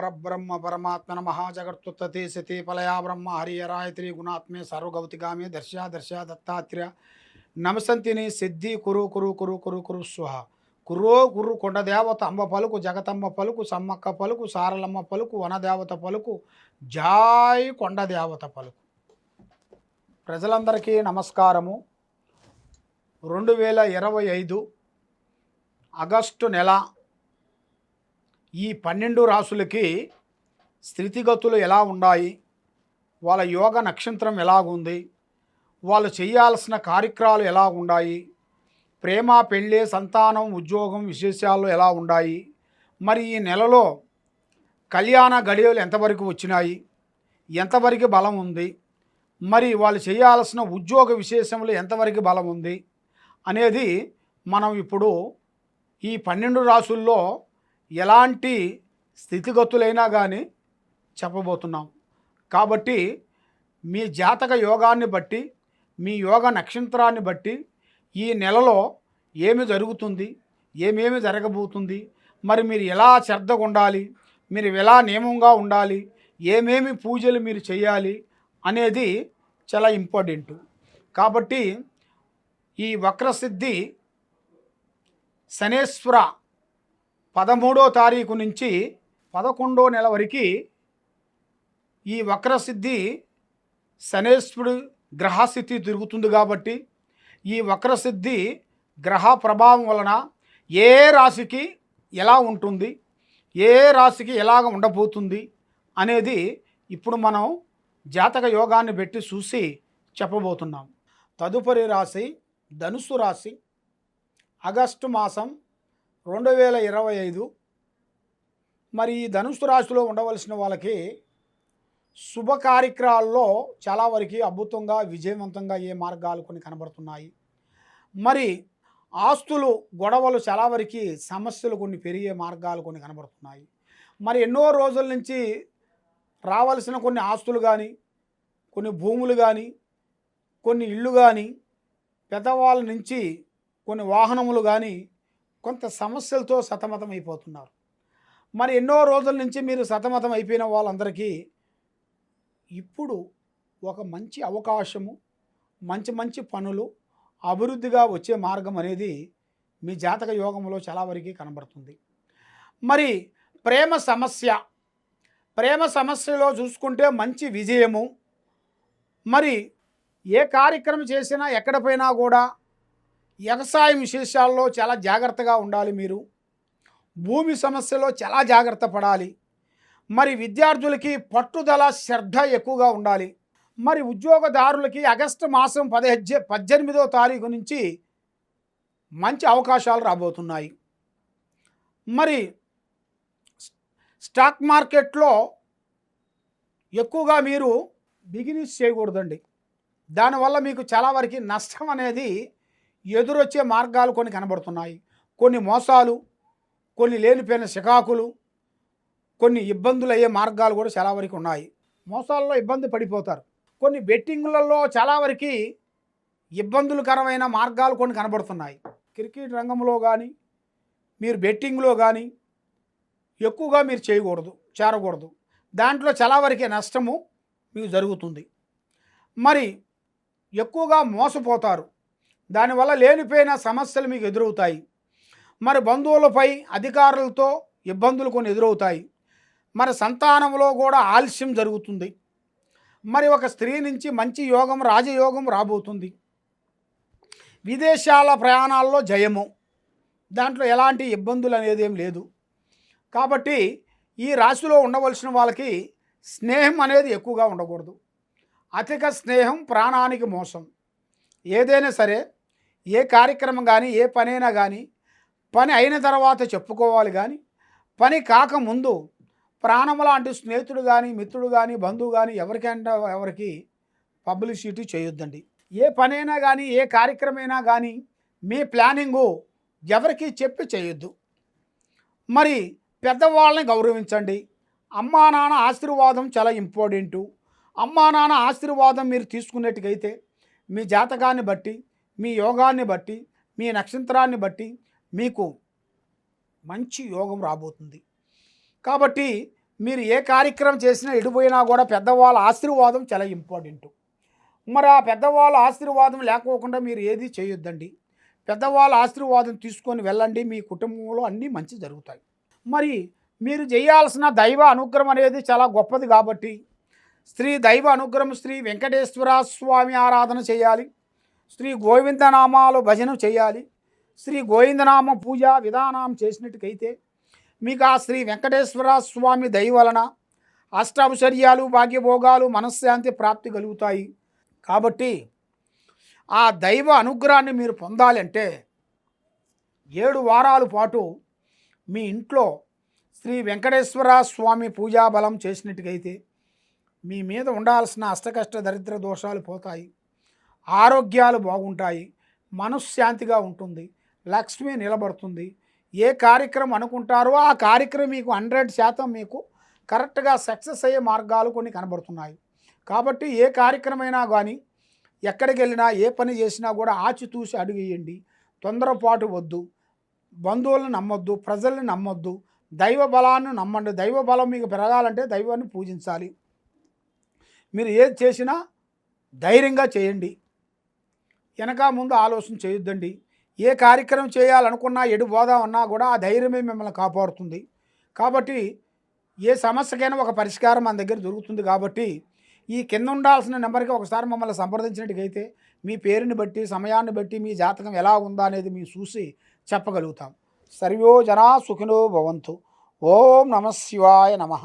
పరబ్రహ్మ పరమాత్మన మహాజగత్తుత్తే శతి పలయా బ్రహ్మ హరియరాయత్రి గుణాత్మే సర్వగౌతిగామి దర్శ దర్శ దత్తాత్రేయ. నమసంతిని సిద్ధి కురు కురు కురు కురు కురు స్వహ. కుర్రో కుర్రు కొండదేవత అంబ పలుకు జగతమ్మ పలుకు సమ్మక్క పలుకు సారలమ్మ పలుకు వనదేవత పలుకు జాయ్ కొండదేవత పలుకు. ప్రజలందరికీ నమస్కారము. రెండు వేల ఇరవై ఐదు ఆగస్టు నెల ఈ పన్నెండు రాసులకి స్థితిగతులు ఎలా ఉన్నాయి? వాళ్ళ యోగ నక్షత్రం ఎలాగుంది? వాళ్ళు చేయాల్సిన కార్యక్రమాలు ఎలా ఉన్నాయి? ప్రేమ పెళ్ళి సంతానం ఉద్యోగం విశేషాలు ఎలా ఉన్నాయి? మరి ఈ నెలలో కళ్యాణ గడియలు ఎంతవరకు వచ్చినాయి? ఎంతవరకు బలం ఉంది? మరి వాళ్ళు చేయాల్సిన ఉద్యోగ విశేషములు ఎంతవరకు బలం ఉంది? అనేది మనం ఇప్పుడు ఈ పన్నెండు రాసుల్లో ఎలాంటి స్థితిగతులైనా కానీ చెప్పబోతున్నాం. కాబట్టి మీ జాతక యోగాన్ని బట్టి మీ యోగ నక్షత్రాన్ని బట్టి ఈ నెలలో ఏమి జరుగుతుంది ఏమేమి జరగబోతుంది మరి మీరు ఎలా శ్రద్ధగా ఉండాలి మీరు ఎలా నియమంగా ఉండాలి ఏమేమి పూజలు మీరు చేయాలి అనేది చాలా ఇంపార్టెంట్. కాబట్టి ఈ వక్రసిద్ధి శనేశ్వర పదమూడో తారీఖు నుంచి పదకొండో నెల వరకు ఈ వక్రసిద్ధి శనేశ్వరుడు గ్రహస్థితి తిరుగుతుంది కాబట్టి ఈ వక్రసిద్ధి గ్రహ ప్రభావం వలన ఏ రాశికి ఎలా ఉంటుంది ఏ రాశికి ఎలాగ ఉండబోతుంది అనేది ఇప్పుడు మనం జాతక యోగాన్ని పెట్టి చూసి చెప్పబోతున్నాం. తదుపరి రాశి ధనుసు రాశి. ఆగస్టు మాసం రెండు వేల ఇరవై ఐదు మరి ఈ ధనుసు రాశిలో ఉండవలసిన వాళ్ళకి శుభ కార్యక్రమాల్లో చాలా వరకు అద్భుతంగా విజయవంతంగా ఏ మార్గాలు కొన్ని కనబడుతున్నాయి. మరి ఆస్తులు గొడవలు చాలా వరకు సమస్యలు కొన్ని పెరిగే మార్గాలు కొన్ని కనబడుతున్నాయి. మరి ఎన్నో రోజుల నుంచి రావాల్సిన కొన్ని ఆస్తులు కానీ కొన్ని భూములు కానీ కొన్ని ఇళ్ళు కానీ పెద్దవాళ్ళ నుంచి కొన్ని వాహనములు కానీ కొంత సమస్యలతో సతమతం అయిపోతున్నారు. మరి ఎన్నో రోజుల నుంచి మీరు సతమతం అయిపోయిన వాళ్ళందరికీ ఇప్పుడు ఒక మంచి అవకాశము మంచి మంచి పనులు అభివృద్ధిగా వచ్చే మార్గం అనేది మీ జాతక యోగంలో చాలా వరకు కనబడుతుంది. మరి ప్రేమ సమస్య ప్రేమ సమస్యలో చూసుకుంటే మంచి విజయము మరి ఏ కార్యక్రమం చేసినా ఎక్కడ పోయినా కూడా వ్యవసాయం విశేషాల్లో చాలా జాగ్రత్తగా ఉండాలి మీరు. భూమి సమస్యలో చాలా జాగ్రత్త పడాలి. మరి విద్యార్థులకి పట్టుదల శ్రద్ధ ఎక్కువగా ఉండాలి. మరి ఉద్యోగదారులకి ఆగస్టు మాసం పదిహే పద్దెనిమిదో తారీఖు నుంచి మంచి అవకాశాలు రాబోతున్నాయి. మరి స్టాక్ మార్కెట్లో ఎక్కువగా మీరు బిగినెస్ చేయకూడదండి. దానివల్ల మీకు చాలా వరకు నష్టం అనేది ఎదురొచ్చే మార్గాలు కొన్ని కనబడుతున్నాయి. కొన్ని మోసాలు కొన్ని లేనిపోయిన శికాకులు కొన్ని ఇబ్బందులు అయ్యే మార్గాలు కూడా చాలా వరకు ఉన్నాయి. మోసాల్లో ఇబ్బంది పడిపోతారు. కొన్ని బెట్టింగులలో చాలా వరకు ఇబ్బందులకరమైన మార్గాలు కొన్ని కనబడుతున్నాయి. క్రికెట్ రంగంలో కానీ మీరు బెట్టింగ్లో కానీ ఎక్కువగా మీరు చేయకూడదు చేరకూడదు. దాంట్లో చాలా వరకే నష్టము మీకు జరుగుతుంది. మరి ఎక్కువగా మోసపోతారు. దానివల్ల లేనిపోయిన సమస్యలు మీకు ఎదురవుతాయి. మరి బంధువులపై అధికారులతో ఇబ్బందులు కొన్ని ఎదురవుతాయి. మరి సంతానంలో కూడా ఆలస్యం జరుగుతుంది. మరి ఒక స్త్రీ నుంచి మంచి యోగం రాజయోగం రాబోతుంది. విదేశాల ప్రయాణాల్లో జయము. దాంట్లో ఎలాంటి ఇబ్బందులు అనేది ఏం లేదు. కాబట్టి ఈ రాశిలో ఉండవలసిన వాళ్ళకి స్నేహం అనేది ఎక్కువగా ఉండకూడదు. అధిక స్నేహం ప్రాణానికి మోసం. ఏదైనా సరే ఏ కార్యక్రమం కానీ ఏ పనైనా కానీ పని అయిన తర్వాత చెప్పుకోవాలి కానీ పని కాకముందు ప్రాణం లాంటి స్నేహితుడు కానీ మిత్రుడు కానీ బంధువు కానీ ఎవరికంటే ఎవరికి పబ్లిసిటీ చేయొద్దండి. ఏ పనైనా కానీ ఏ కార్యక్రమైనా కానీ మీ ప్లానింగు ఎవరికి చెప్పి చేయొద్దు. మరి పెద్దవాళ్ళని గౌరవించండి. అమ్మా నాన్న ఆశీర్వాదం చాలా ఇంపార్టెంటు. అమ్మా నాన్న ఆశీర్వాదం మీరు తీసుకున్నట్టుగైతే మీ జాతకాన్ని బట్టి మీ యోగాన్ని బట్టి మీ నక్షత్రాన్ని బట్టి మీకు మంచి యోగం రాబోతుంది. కాబట్టి మీరు ఏ కార్యక్రమం చేసినా ఎడిపోయినా కూడా పెద్దవాళ్ళ ఆశీర్వాదం చాలా ఇంపార్టెంట్. మరి ఆ పెద్దవాళ్ళ ఆశీర్వాదం లేకోకుండా మీరు ఏది చేయొద్దండి. పెద్దవాళ్ళ ఆశీర్వాదం తీసుకొని వెళ్ళండి మీ కుటుంబంలో అన్నీ మంచి జరుగుతాయి. మరి మీరు చేయాల్సిన దైవ అనుగ్రహం అనేది చాలా గొప్పది కాబట్టి శ్రీ దైవ అనుగ్రహం శ్రీ వెంకటేశ్వర స్వామి ఆరాధన చేయాలి. శ్రీ గోవిందనామాలు భజన చేయాలి. శ్రీ గోవిందనామ పూజ విధానం చేసినట్టుకైతే మీకు ఆ శ్రీ వెంకటేశ్వర స్వామి దయ వలన అష్టాభుచర్యాలు భాగ్యభోగాలు మనశ్శాంతి ప్రాప్తి కలుగుతాయి. కాబట్టి ఆ దైవ అనుగ్రహాన్ని మీరు పొందాలంటే ఏడు వారాల పాటు మీ ఇంట్లో శ్రీ వెంకటేశ్వర స్వామి పూజా బలం మీ మీద ఉండాల్సిన అష్టకష్ట దరిద్ర దోషాలు పోతాయి. ఆరోగ్యాలు బాగుంటాయి మనశ్శాంతిగా ఉంటుంది లక్ష్మి నిలబడుతుంది. ఏ కార్యక్రమం అనుకుంటారో ఆ కార్యక్రమం మీకు హండ్రెడ్ శాతం మీకు కరెక్ట్గా సక్సెస్ అయ్యే మార్గాలు కొన్ని కనబడుతున్నాయి. కాబట్టి ఏ కార్యక్రమైనా కానీ ఎక్కడికి వెళ్ళినా ఏ పని చేసినా కూడా ఆచితూసి అడుగేయండి. తొందరపాటు వద్దు. బంధువులను నమ్మొద్దు ప్రజల్ని నమ్మొద్దు. దైవ బలాన్ని నమ్మండి. దైవ బలం మీకు పెరగాలంటే దైవాన్ని పూజించాలి. మీరు ఏది చేసినా ధైర్యంగా చేయండి. వెనక ముందు ఆలోచన చేయొద్దండి. ఏ కార్యక్రమం చేయాలనుకున్నా ఎడు పోదాం అన్నా కూడా ఆ ధైర్యమే మిమ్మల్ని కాపాడుతుంది. కాబట్టి ఏ సమస్యకైనా ఒక పరిష్కారం మన దగ్గర దొరుకుతుంది కాబట్టి ఈ కింద ఉండాల్సిన నెంబర్కి ఒకసారి మమ్మల్ని సంప్రదించినట్టుకైతే మీ పేరుని బట్టి సమయాన్ని బట్టి మీ జాతకం ఎలా ఉందా అనేది మేము చూసి చెప్పగలుగుతాం. సర్వో జనా సుఖినో భవంతు. ఓం నమ శివాయ నమః.